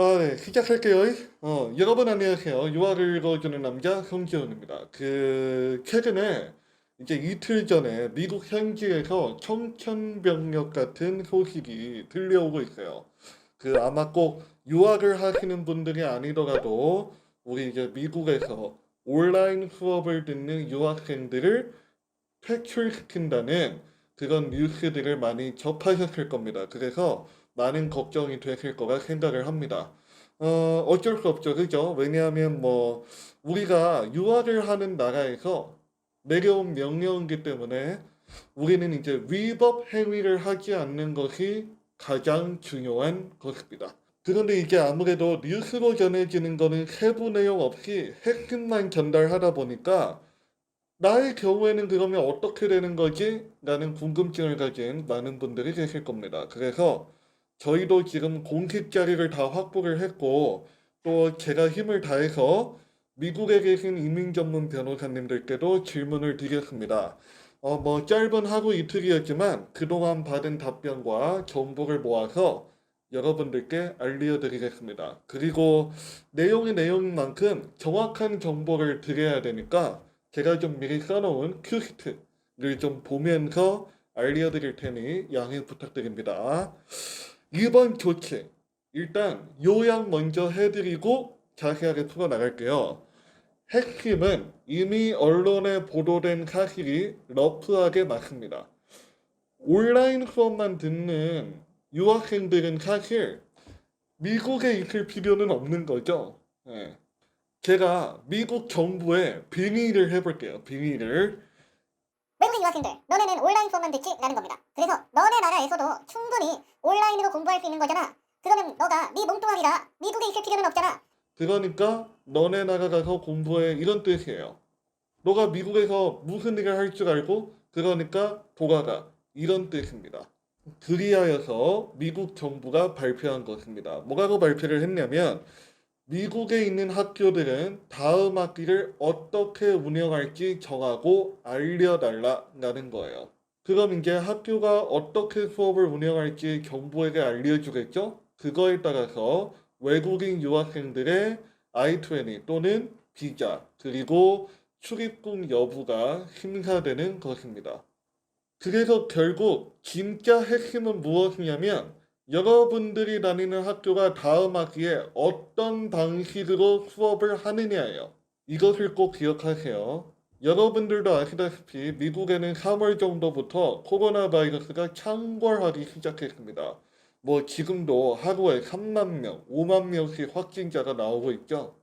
아, 네, 시작할게요. 어, 여러분 안녕하세요. 유아를 읽어주는 남자 성지현입니다. 그, 최근에 이제 이틀 전에 미국 현지에서 청천벽력 같은 소식이 들려오고 있어요. 그 아마 꼭 유학을 하시는 분들이 아니더라도 우리 이제 미국에서 온라인 수업을 듣는 유학생들을 퇴출시킨다는 그런 뉴스들을 많이 접하셨을 겁니다. 그래서 많은 걱정이 되실 거라 생각을 합니다. 어, 어쩔 수 없죠. 그죠? 왜냐하면 뭐, 우리가 유학을 하는 나라에서 내려온 명령이기 때문에 우리는 이제 위법 행위를 하지 않는 것이 가장 중요한 것입니다. 그런데 이게 아무래도 뉴스로 전해지는 거는 세부 내용 없이 핵심만 전달하다 보니까 나의 경우에는 그러면 어떻게 되는 거지? 라는 궁금증을 가진 많은 분들이 계실 겁니다. 그래서 저희도 지금 공식 자료를 다 확보를 했고 또 제가 힘을 다해서 미국에 계신 이민 전문 변호사님들께도 질문을 드렸습니다. 어, 뭐 짧은 하루 이틀이었지만 그동안 받은 답변과 정보를 모아서 여러분들께 알려드리겠습니다. 그리고 내용이 내용인 만큼 정확한 정보를 드려야 되니까 제가 좀 미리 써놓은 큐시트를 좀 보면서 알려드릴 테니 양해 부탁드립니다. 2번 조치. 일단 요약 먼저 해드리고 자세하게 풀어나갈게요. 핵심은 이미 언론에 보도된 사실이 러프하게 맞습니다. 온라인 수업만 듣는 유학생들은 사실 미국에 있을 필요는 없는 거죠. 예. 제가 미국 정부에 빙의를 해볼게요. 빙의를. 외국인 유학생들, 너네는 온라인 수업만 듣지? 라는 겁니다. 그래서 너네 나라에서도 충분히 온라인으로 공부할 수 있는 거잖아. 그러면 너가 네 몸뚱아리가 미국에 있을 필요는 없잖아. 그러니까 너네 나라 가서 공부해 이런 뜻이에요. 너가 미국에서 무슨 일을 할 줄 알고 그러니까 돌아가 이런 뜻입니다. 그리하여서 미국 정부가 발표한 것입니다. 뭐라고 발표를 했냐면 미국에 있는 학교들은 다음 학기를 어떻게 운영할지 정하고 알려달라는 거예요. 그럼 이제 학교가 어떻게 수업을 운영할지 정부에게 알려주겠죠? 그거에 따라서 외국인 유학생들의 I-20 또는 비자 그리고 출입국 여부가 심사되는 것입니다. 그래서 결국 진짜 핵심은 무엇이냐면 여러분들이 다니는 학교가 다음 학기에 어떤 방식으로 수업을 하느냐예요. 이것을 꼭 기억하세요. 여러분들도 아시다시피 미국에는 3월 정도부터 코로나 바이러스가 창궐하기 시작했습니다. 뭐 지금도 하루에 3만 명, 5만 명씩 확진자가 나오고 있죠.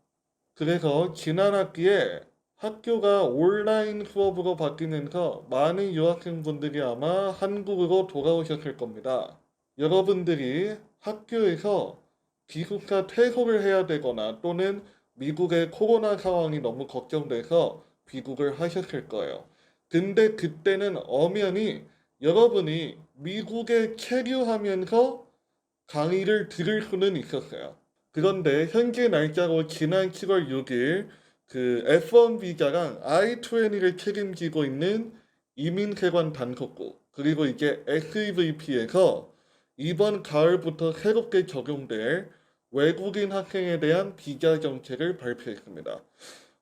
그래서 지난 학기에 학교가 온라인 수업으로 바뀌면서 많은 유학생분들이 아마 한국으로 돌아오셨을 겁니다. 여러분들이 학교에서 기숙사 퇴소를 해야 되거나 또는 미국의 코로나 상황이 너무 걱정돼서 귀국을 하셨을 거예요. 근데 그때는 엄연히 여러분이 미국에 체류하면서 강의를 들을 수는 있었어요. 그런데 현재 날짜로 지난 7월 6일 그 F1 비자랑 I-20를 책임지고 있는 이민세관 단속국 그리고 이제 SVP에서 이번 가을부터 새롭게 적용될 외국인 학생에 대한 비자 정책을 발표했습니다.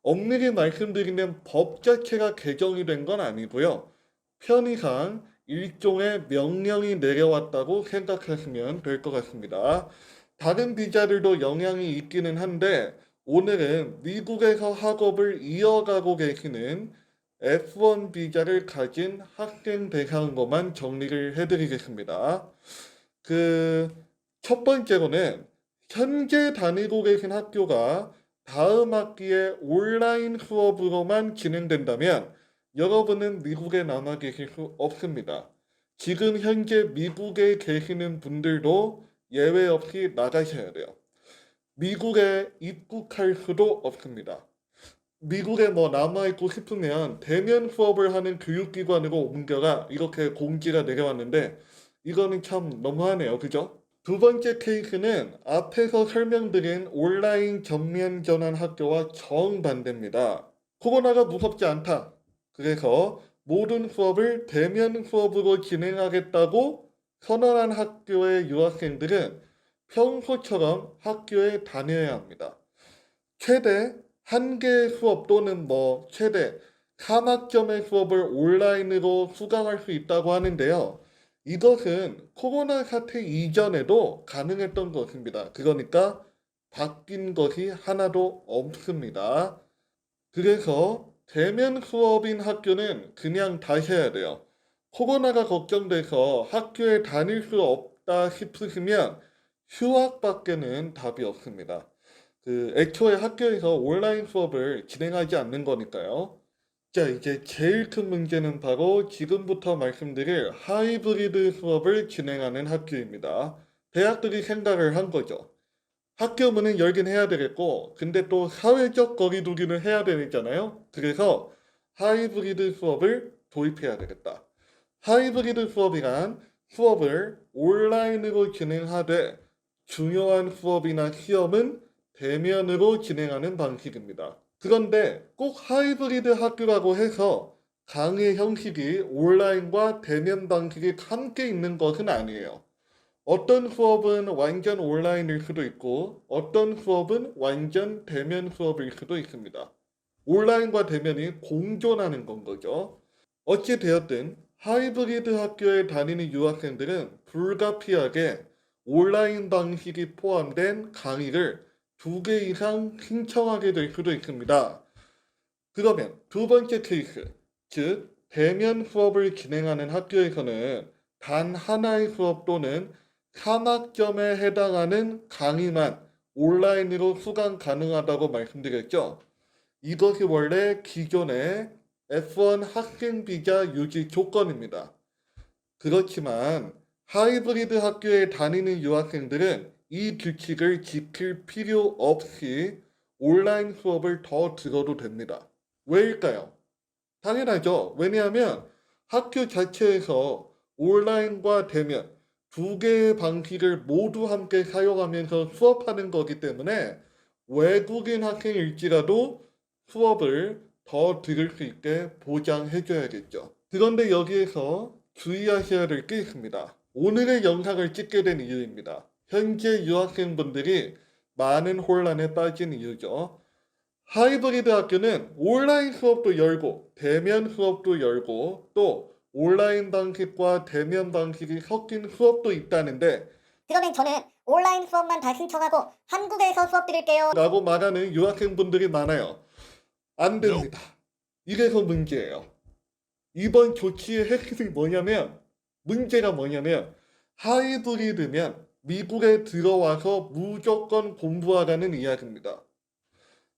엄밀히 말씀드리면 법 자체가 개정이 된 건 아니고요. 편의상 일종의 명령이 내려왔다고 생각하시면 될 것 같습니다. 다른 비자들도 영향이 있기는 한데 오늘은 미국에서 학업을 이어가고 계시는 F1 비자를 가진 학생 대상으로만 정리를 해드리겠습니다. 그 첫 번째로는 현재 다니고 계신 학교가 다음 학기에 온라인 수업으로만 진행된다면 여러분은 미국에 남아 계실 수 없습니다. 지금 현재 미국에 계시는 분들도 예외 없이 나가셔야 돼요. 미국에 입국할 수도 없습니다. 미국에 뭐 남아있고 싶으면 대면 수업을 하는 교육기관으로 옮겨라 이렇게 공지가 내려왔는데 이거는 참 너무하네요. 그죠? 두 번째 케이스는 앞에서 설명드린 온라인 전면 전환 학교와 정반대입니다. 코로나가 무섭지 않다. 그래서 모든 수업을 대면 수업으로 진행하겠다고 선언한 학교의 유학생들은 평소처럼 학교에 다녀야 합니다. 최대 한 개의 수업 또는 뭐 최대 3학점의 수업을 온라인으로 수강할 수 있다고 하는데요. 이것은 코로나 사태 이전에도 가능했던 것입니다. 그러니까 바뀐 것이 하나도 없습니다. 그래서 대면 수업인 학교는 그냥 다셔야 돼요. 코로나가 걱정돼서 학교에 다닐 수 없다 싶으시면 휴학밖에는 답이 없습니다. 그 애초에 학교에서 온라인 수업을 진행하지 않는 거니까요. 자, 이제 제일 큰 문제는 바로 지금부터 말씀드릴 하이브리드 수업을 진행하는 학교입니다. 대학들이 생각을 한 거죠. 학교 문은 열긴 해야 되겠고, 근데 또 사회적 거리두기는 해야 되잖아요. 그래서 하이브리드 수업을 도입해야 되겠다. 하이브리드 수업이란 수업을 온라인으로 진행하되 중요한 수업이나 시험은 대면으로 진행하는 방식입니다. 그런데 꼭 하이브리드 학교라고 해서 강의 형식이 온라인과 대면 방식이 함께 있는 것은 아니에요. 어떤 수업은 완전 온라인일 수도 있고 어떤 수업은 완전 대면 수업일 수도 있습니다. 온라인과 대면이 공존하는 건 거죠. 어찌 되었든 하이브리드 학교에 다니는 유학생들은 불가피하게 온라인 방식이 포함된 강의를 두 개 이상 신청하게 될 수도 있습니다. 그러면 두 번째 케이스, 즉 대면 수업을 진행하는 학교에서는 단 하나의 수업 또는 3학점에 해당하는 강의만 온라인으로 수강 가능하다고 말씀드렸죠. 이것이 원래 기존의 F1 학생 비자 유지 조건입니다. 그렇지만 하이브리드 학교에 다니는 유학생들은 이 규칙을 지킬 필요 없이 온라인 수업을 더 들어도 됩니다. 왜일까요? 당연하죠. 왜냐하면 학교 자체에서 온라인과 대면 두 개의 방식을 모두 함께 사용하면서 수업하는 거기 때문에 외국인 학생일지라도 수업을 더 들을 수 있게 보장해줘야겠죠. 그런데 여기에서 주의하셔야 될 게 있습니다. 오늘의 영상을 찍게 된 이유입니다. 현재 유학생분들이 많은 혼란에 빠진 이유죠. 하이브리드 학교는 온라인 수업도 열고 대면 수업도 열고 또 온라인 방식과 대면 방식이 섞인 수업도 있다는데 그러면 저는 온라인 수업만 다 신청하고 한국에서 수업 드릴게요. 라고 말하는 유학생분들이 많아요. 안 됩니다. 이래서 문제예요. 이번 조치의 핵심이 뭐냐면 문제가 뭐냐면 하이브리드면 미국에 들어와서 무조건 공부하라는 이야기입니다.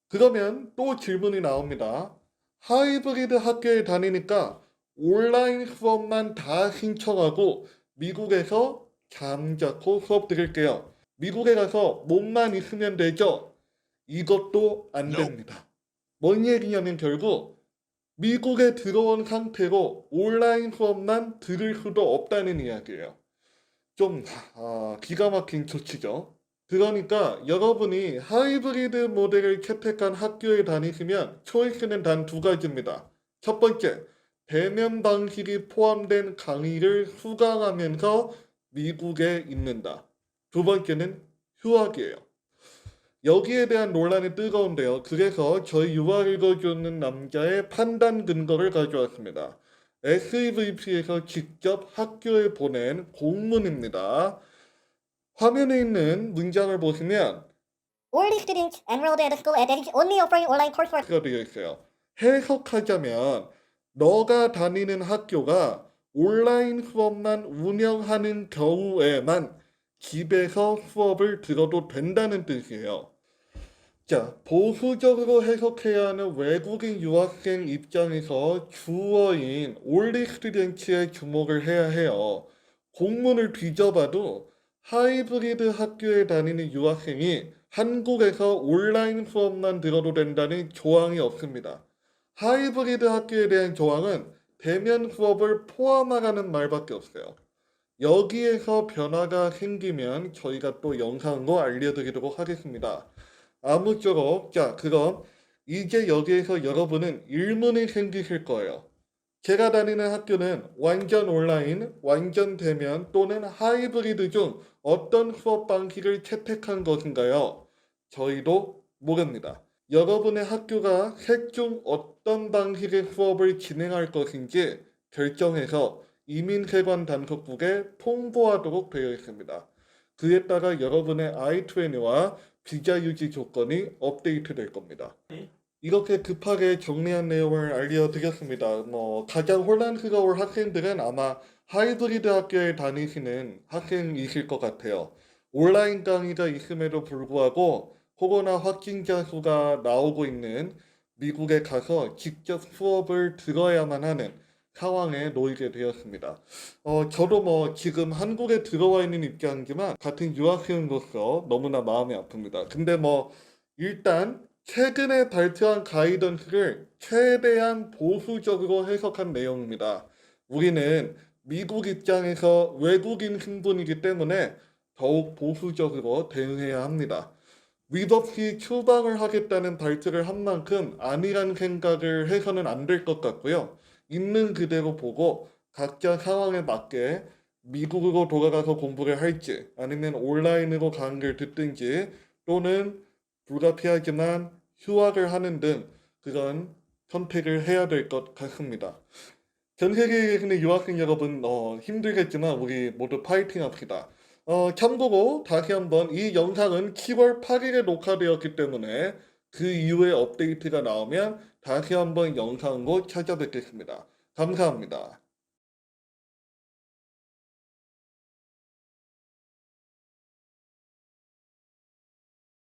그러면 또 질문이 나옵니다. 하이브리드 학교에 다니니까 온라인 수업만 다 신청하고 미국에서 잠자코 수업 드릴게요. 미국에 가서 몸만 있으면 되죠? 이것도 안 됩니다. 뭔 얘기냐면 결국 미국에 들어온 상태로 온라인 수업만 들을 수도 없다는 이야기예요. 좀 아, 기가 막힌 조치죠. 그러니까 여러분이 하이브리드 모델을 채택한 학교에 다니시면 초이스는 단 두 가지입니다. 첫 번째, 대면 방식이 포함된 강의를 수강하면서 미국에 있는다. 두 번째는 휴학이에요. 여기에 대한 논란이 뜨거운데요. 그래서 저희 유학 읽어주는 남자의 판단 근거를 가져왔습니다. SEVP에서 직접 학교에 보낸 공문입니다. 화면에 있는 문장을 보시면 All students enrolled at the school that is only offering online coursework. 가 되어 있어요. 해석하자면 너가 다니는 학교가 온라인 수업만 운영하는 경우에만 집에서 수업을 들어도 된다는 뜻이에요. 자, 보수적으로 해석해야 하는 외국인 유학생 입장에서 주어인 올리 스튜던츠에 주목을 해야 해요. 공문을 뒤져봐도 하이브리드 학교에 다니는 유학생이 한국에서 온라인 수업만 들어도 된다는 조항이 없습니다. 하이브리드 학교에 대한 조항은 대면 수업을 포함하라는 말밖에 없어요. 여기에서 변화가 생기면 저희가 또 영상으로 알려드리도록 하겠습니다. 아무쪼록 자 그럼 이제 여기에서 여러분은 의문이 생기실 거예요. 제가 다니는 학교는 완전 온라인, 완전 대면 또는 하이브리드 중 어떤 수업 방식을 채택한 것인가요? 저희도 모릅니다. 여러분의 학교가 셋 중 어떤 방식의 수업을 진행할 것인지 결정해서 이민세관 단속국에 통보하도록 되어 있습니다. 그에 따라 여러분의 I-20와 비자 유지 조건이 업데이트될 겁니다. 이렇게 급하게 정리한 내용을 알려드렸습니다. 뭐 가장 혼란스러울 학생들은 아마 하이브리드 학교에 다니시는 학생이실 것 같아요. 온라인 강의가 있음에도 불구하고 코로나 확진자 수가 나오고 있는 미국에 가서 직접 수업을 들어야만 하는 상황에 놓이게 되었습니다. 어, 저도 뭐 지금 한국에 들어와 있는 입장이지만 같은 유학생으로서 너무나 마음이 아픕니다. 근데 뭐 일단 최근에 발표한 가이던스를 최대한 보수적으로 해석한 내용입니다. 우리는 미국 입장에서 외국인 신분이기 때문에 더욱 보수적으로 대응해야 합니다. 위법시 추방을 하겠다는 발표를 한 만큼 아니란 생각을 해서는 안 될 것 같고요. 있는 그대로 보고 각자 상황에 맞게 미국으로 돌아가서 공부를 할지 아니면 온라인으로 강의를 듣든지 또는 불가피하지만 휴학을 하는 등 그런 선택을 해야 될 것 같습니다. 전 세계에 계시는 유학생 여러분 어, 힘들겠지만 우리 모두 파이팅 합시다. 어, 참고로 다시 한번 이 영상은 10월 8일에 녹화되었기 때문에 그 이후에 업데이트가 나오면 다시 한번 영상으로 찾아뵙겠습니다. 감사합니다.